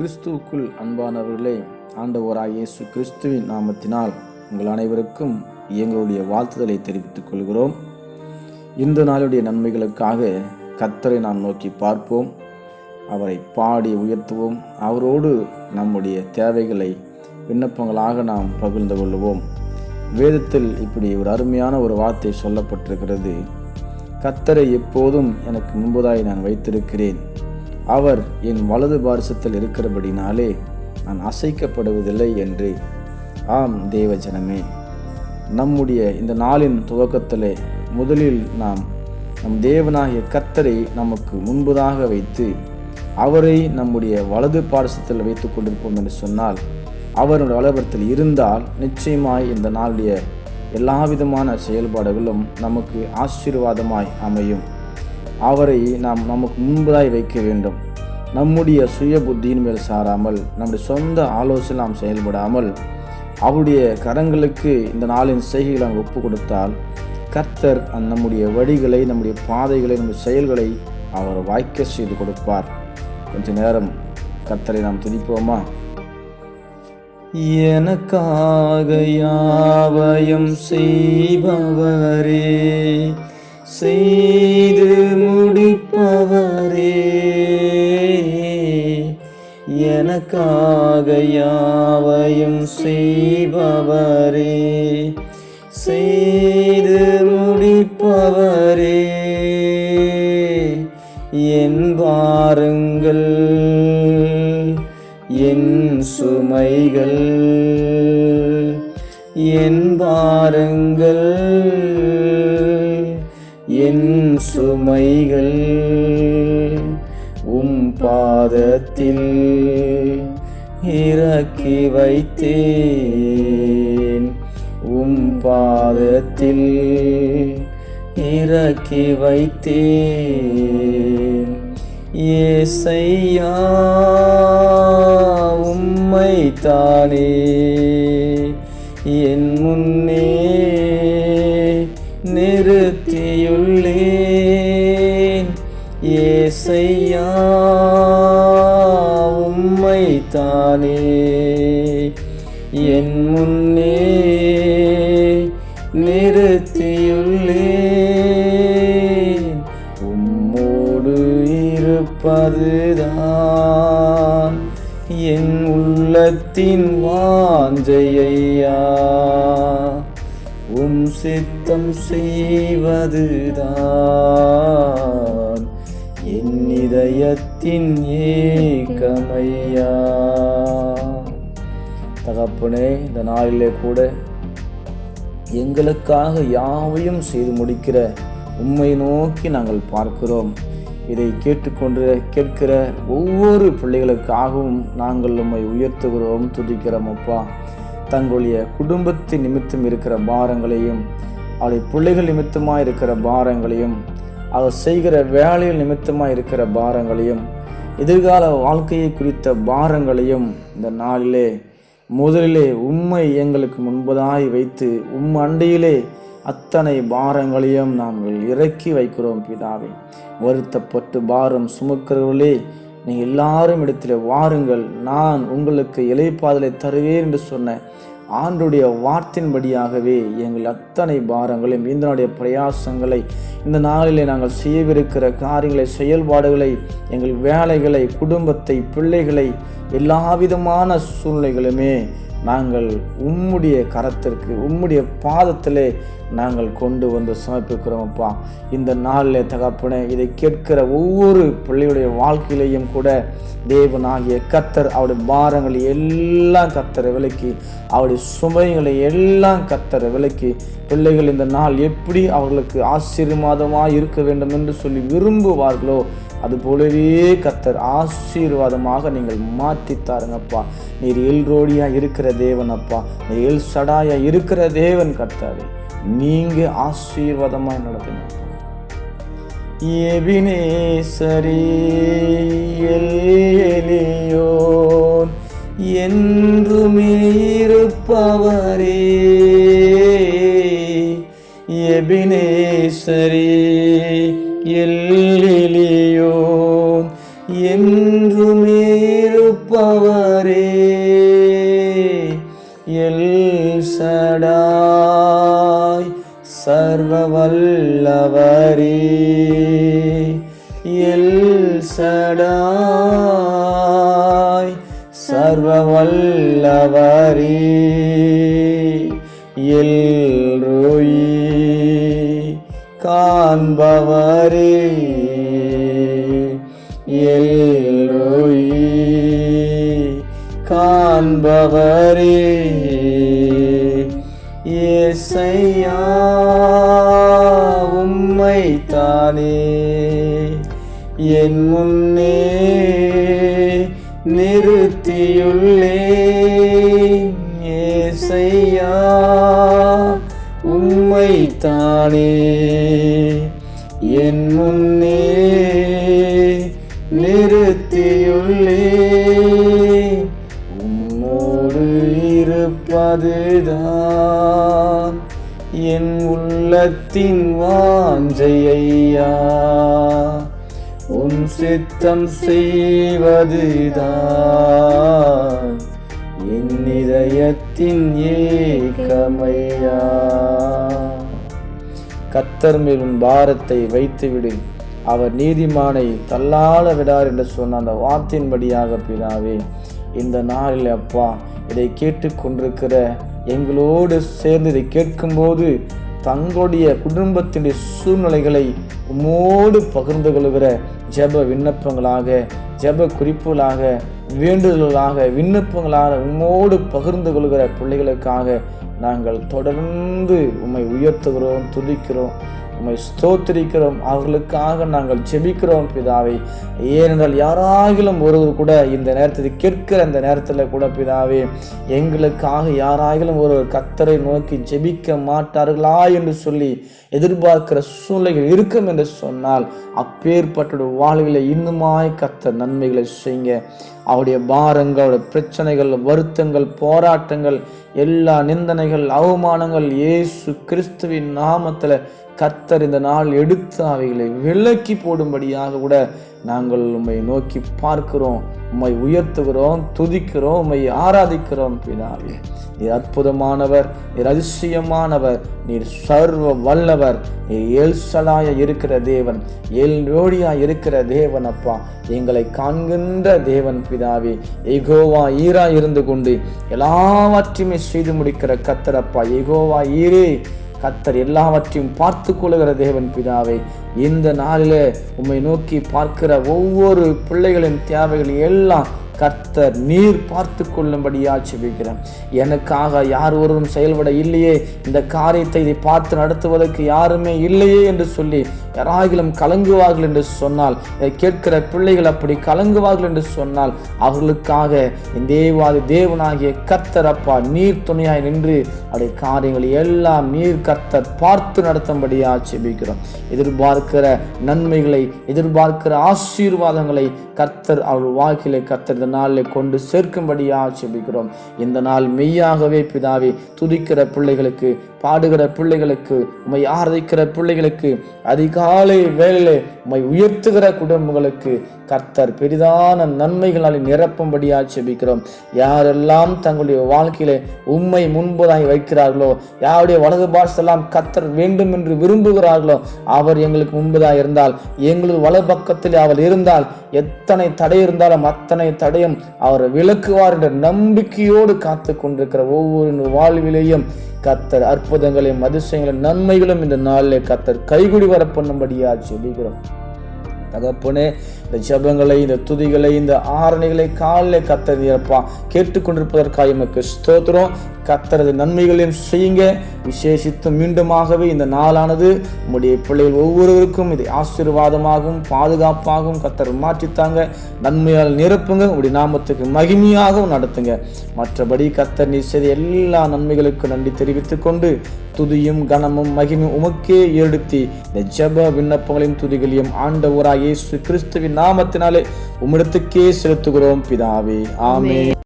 கிறிஸ்துவுக்குள் அன்பானவர்களே ஆண்டவராய் இயேசு கிறிஸ்துவின் நாமத்தினால் உங்கள் அனைவருக்கும் எங்களுடைய வாழ்த்துதலை தெரிவித்துக் கொள்கிறோம். இந்த நாளுடைய நன்மைகளுக்காக கத்தரை நாம் நோக்கி பார்ப்போம். அவரை பாடி உயர்த்துவோம். அவரோடு நம்முடைய தேவைகளை விண்ணப்பங்களாக நாம் பகிர்ந்து கொள்வோம். வேதத்தில் இப்படி ஒரு அருமையான ஒரு வார்த்தை சொல்லப்பட்டிருக்கிறது. கத்தரை எப்போதும் எனக்கு முன்பதாய் நான் வைத்திருக்கிறேன். அவர் என் வலது பாரிசத்தில் இருக்கிறபடினாலே நான் அசைக்கப்படுவதில்லை என்று. ஆம் தேவஜனமே நம்முடைய இந்த நாளின் துவக்கத்திலே முதலில் நாம் நம் தேவனாகிய கத்தரை நமக்கு முன்பதாக வைத்து அவரை நம்முடைய வலது பாரசத்தில் வைத்துக் கொண்டிருப்போம் என்று சொன்னால் அவருடைய வலபரத்தில் இருந்தால் நிச்சயமாய் இந்த நாளுடைய எல்லா விதமான செயல்பாடுகளும் நமக்கு ஆசீர்வாதமாய் அமையும். அவரை நாம் நமக்கு முன்பதாய் வைக்க வேண்டும். நம்முடைய சுய புத்தியின் மேல் சாராமல் நம்முடைய சொந்த ஆலோசனை நாம் செயல்படாமல் அவருடைய கரங்களுக்கு இந்த நாளின் செய்கைகளை நாம் ஒப்பு கொடுத்தால் கர்த்தர் அந்த நம்முடைய வழிகளை நம்முடைய பாதைகளை நம்முடைய செயல்களை அவர் வாய்க்க செய்து கொடுப்பார். கொஞ்ச நேரம் கர்த்தரை நாம் துதிப்போமா? எனக்காக யாவயம் செய்பவரே செய்த எனக்காக யாவையும் செய்பவரே செய்து முடிப்பவரே. என் பாருங்கள் என் சுமைகள் என் பாருங்கள் என் சுமைகள். உம் பாதத்தில் இறக்கி வைத்தேன். உம் பாதத்தில் இறக்கி வைத்தேன். ஏசையா உம்மை தானே என் முன்னே நிறுத்தியுள்ளேன். ஏசையா உம்மை என் முன்னே நிறுத்தியுள்ளே உம்மோடு இருப்பதுதான் என் உள்ளத்தின் வாஞ்சையா? உம் சித்தம் செய்வதுதான் இதயத்தின் ஏகமையா? தகப்பனே இந்த நாளிலே கூட எங்களுக்காக யாவையும் செய்து முடிக்கிற உண்மை நோக்கி நாங்கள் பார்க்கிறோம். இதை கேட்டுக்கொண்டு கேட்கிற ஒவ்வொரு பிள்ளைகளுக்காகவும் நாங்கள் உம்மை உயர்த்துகிறோம் துதிக்கிறோம் அப்பா. தங்களுடைய குடும்பத்தின் நிமித்தம் இருக்கிற பாரங்களையும் அவருடைய பிள்ளைகள் நிமித்தமாக இருக்கிற பாரங்களையும் அவர் செய்கிற வேலையில் நிமித்தமாக இருக்கிற பாரங்களையும் எதிர்கால வாழ்க்கையை குறித்த பாரங்களையும் இந்த நாளிலே முதலிலே உண்மை எங்களுக்கு முன்பதாய் வைத்து உம் அண்டையிலே அத்தனை பாரங்களையும் நாங்கள் இறக்கி வைக்கிறோம் பிதாவே. வருத்தப்பட்டு பாரம் சுமக்கிறவர்களே நீங்கள் எல்லாரும் இடத்துல வாருங்கள். நான் உங்களுக்கு இலைப்பாதலை தருவேன் என்று சொன்ன ஆண்டுடைய வார்த்தையின்படியாகவே எங்கள் அத்தனை பாரங்களையும் இந்தனுடைய பிரயாசங்களை இந்த நாளிலே நாங்கள் செய்யவிருக்கிற காரியங்களை செயல்பாடுகளை எங்கள் வேலைகளை குடும்பத்தை பிள்ளைகளை எல்லா விதமான சூழ்நிலைகளுமே நாங்கள் உம்முடைய கரத்திற்கு உம்முடைய பாதத்திலே நாங்கள் கொண்டு வந்து சமர்ப்பிக்கிறோம் அப்பா. இந்த நாளில் தகப்பனே இதை கேட்கிற ஒவ்வொரு பிள்ளையுடைய வாழ்க்கையிலையும் கூட தேவனாகிய கத்தர் அவருடைய பாரங்களை எல்லாம் கத்தரை விலக்கி அவருடைய சுமைகளை எல்லாம் கத்தரை விலக்கி பிள்ளைகள் இந்த நாள் எப்படி அவர்களுக்கு ஆசீர்வாதமாக இருக்க வேண்டும் என்று சொல்லி விரும்புவார்களோ அது போலவே கத்தர் ஆசீர்வாதமாக நீங்கள் மாற்றி தாருங்கப்பா நீர் எல்ரோடியா இருக்கிற தேவன் அப்பா நீர் எல் சடாயா இருக்கிற தேவன் கர்த்தாவே. நீங்க ஆசீர்வாதமாக நடத்துங்க. எபினேசரி எலியோன் என்றுமே இருப்பவரே. எபினேசரி எல் வல்லவரே எல் சடாய் சர்வ வல்லவரே எல் ரோயி காண்பவரே. எல் ரோயி காண்பவரே. என் முன்னே நிறுத்தியுள்ளே. ஏசையா உம்மை தானே என் முன்னே நிறுத்தியுள்ளே. உம்மோடு இருப்பதுதான் என் உள்ளத்தின் வாஞ்சையா உன் சித்தம் செய்வதுதான். என் இதயத்தின் ஏக்கமையா கத்தர் மேல் உன் பாரத்தை வைத்துவிடு. அவர் நீதிமானை தள்ளாட விடார் என்று சொன்ன அந்த வார்த்தையின்படியாக பிதாவே இந்த நாளில் அப்பா இதை கேட்டுக்கொண்டிருக்கிற எங்களோடு சேர்ந்து இதை கேட்கும்போது தங்களுடைய குடும்பத்தினுடைய சூழ்நிலைகளை உம்மோடு பகிர்ந்து கொள்கிற ஜெப விண்ணப்பங்களாக ஜெப குறிப்புகளாக வேண்டுதல்களாக விண்ணப்பங்களாக உம்மோடு பகிர்ந்து கொள்கிற பிள்ளைகளுக்காக நாங்கள் தொடர்ந்து உம்மை உயர்த்துகிறோம் துதிக்கிறோம். உம்மை ஸ்தோத்திரிக்கிறோம். அவர்களுக்காக நாங்கள் ஜெபிக்கிறோம் பிதாவை. ஏனென்றால் யாராகிலும் ஒருவர் கூட இந்த நேரத்தில் கேட்கிற இந்த நேரத்தில் கூட பிதாவே எங்களுக்காக யாராகிலும் ஒருவர் கத்தரை நோக்கி ஜெபிக்க மாட்டார்களா என்று சொல்லி எதிர்பார்க்கிற சூழ்நிலைகள் இருக்கும் என்று சொன்னால் அப்பேற்பட்ட வாழ்களை இன்னுமாய் கத்த நன்மைகளை செய்யுங்க. அவருடைய பாரங்கள் அவருடைய பிரச்சனைகள் வருத்தங்கள் போராட்டங்கள் எல்லா நிந்தனைகள் அவமானங்கள் இயேசு கிறிஸ்துவின் நாமத்தில் கத்தர் இந்த நாள் எடுத்து அவைகளை விலக்கி போடும்படியாக கூட நாங்கள் உண்மை நோக்கி பார்க்கிறோம். உம்மை உயர்த்துகிறோம் துதிக்கிறோம் உம்மை ஆராதிக்கிறோம் பிதாவே. நீர் அற்புதமானவர் நீர் அதிசயமானவர் நீர் சர்வ வல்லவர் நீர் ஏழ்சலாய இருக்கிற தேவன் ஏல்ரோடியா இருக்கிற தேவன் அப்பா. எங்களை காண்கின்ற தேவன் பிதாவே. எகோவா ஈரா இருந்து கொண்டு எல்லாவற்றையுமே செய்து முடிக்கிற கத்தரப்பா எகோவா ஈரே. கத்தர் எல்லாவற்றையும் பார்த்து கொள்ளுகிற தேவன் பிதாவை இந்த நாளிலே உம்மை நோக்கி பார்க்கிற ஒவ்வொரு பிள்ளைகளின் தேவைகள் எல்லாம் கர்த்தர் நீர் பார்த்து கொள்ளும்படியா செபிக்கிறேன் எனக்காக யார் ஒருவரும் செயல்பட இல்லையே இந்த காரியத்தை இதை பார்த்து நடத்துவதற்கு யாருமே இல்லையே என்று சொல்லி யாராகிலும் கலங்குவார்கள் என்று சொன்னால் இதை கேட்கிற பிள்ளைகள் அப்படி கலங்குவார்கள் என்று சொன்னால் அவர்களுக்காக என் தேவாதி தேவனாகிய கர்த்தர் அப்பா நீர் துணையாய் நின்று அவருடைய காரியங்களை எல்லாம் நீர் கர்த்தர் பார்த்து நடத்தும்படியா செபிக்கிறோம் எதிர்பார்க்கிற நன்மைகளை எதிர்பார்க்கிற ஆசீர்வாதங்களை கர்த்தர் அவர் வாழ்க்கையில கர்த்தர் இந்த நாளில் கொண்டு சேர்க்கும்படியா செபிக்கிறோம் இந்த நாள் மெய்யாகவே பிதாவே துதிக்கிற பிள்ளைகளுக்கு பாடுகிற பிள்ளைகளுக்கு உண்மை ஆராதிக்கிற பிள்ளைகளுக்கு அதிகாலை வேளையிலே உண்மை உயர்த்துகிற குடும்பங்களுக்கு கர்த்தர் பெரிதான நன்மைகளால் நிரப்பும்படியாக செபிக்கிறோம். யாரெல்லாம் தங்களுடைய வாழ்க்கையிலே உம்மை முன்பதாகி வைக்கிறார்களோ யாருடைய வலது பாசெல்லாம் கர்த்தர் வேண்டும் என்று விரும்புகிறார்களோ அவர் எங்களுக்கு முன்பதாக இருந்தால் எங்களது வலது பக்கத்தில் அவர் இருந்தால் எத்தனை தடை இருந்தாலும் அத்தனை தடையும் அவர் விளக்குவார் என்ற நம்பிக்கையோடு காத்து கொண்டிருக்கிற ஒவ்வொரு வாழ்விலேயும் கத்தர் அற்புதங்களையும் அதிசயங்களும் நன்மைகளும் இந்த நாளிலே கத்தர் கைகுடி வர பண்ணும்படியா ஜெபிக்கிறோம் தகப்பனே இந்த ஜபங்களை இந்த துதிகளை இந்த ஆரணிகளை காலில் கத்தர் இறப்பா கேட்டுக்கொண்டிருப்பதற்காக எமக்கு ஸ்தோத்திரம். கத்தரது நன்மைகளையும் செய்யுங்க. விசேஷித்து மீண்டுமாகவே இந்த நாளானது உம்முடைய பிள்ளைகள் ஒவ்வொருவருக்கும் இதை ஆசீர்வாதமாகவும் பாதுகாப்பாகவும் கத்தர் மாற்றித்தாங்க. நன்மையால் நிரப்புங்க. உங்களுடைய நாமத்துக்கு மகிமையாகவும் நடத்துங்க. மற்றபடி கத்தர் நீ செய்த எல்லா நன்மைகளுக்கும் நன்றி தெரிவித்துக் கொண்டு துதியும் கனமும் மகிமையும் உமக்கே ஏடுத்தி இந்த ஜப விண்ணப்பங்களையும் துதிகளையும் ஆண்டவராய் இயேசு கிறிஸ்துவின் நாமத்தினாலே உம்மிடத்துக்கே செலுத்துகிறோம். பிதாவே ஆமே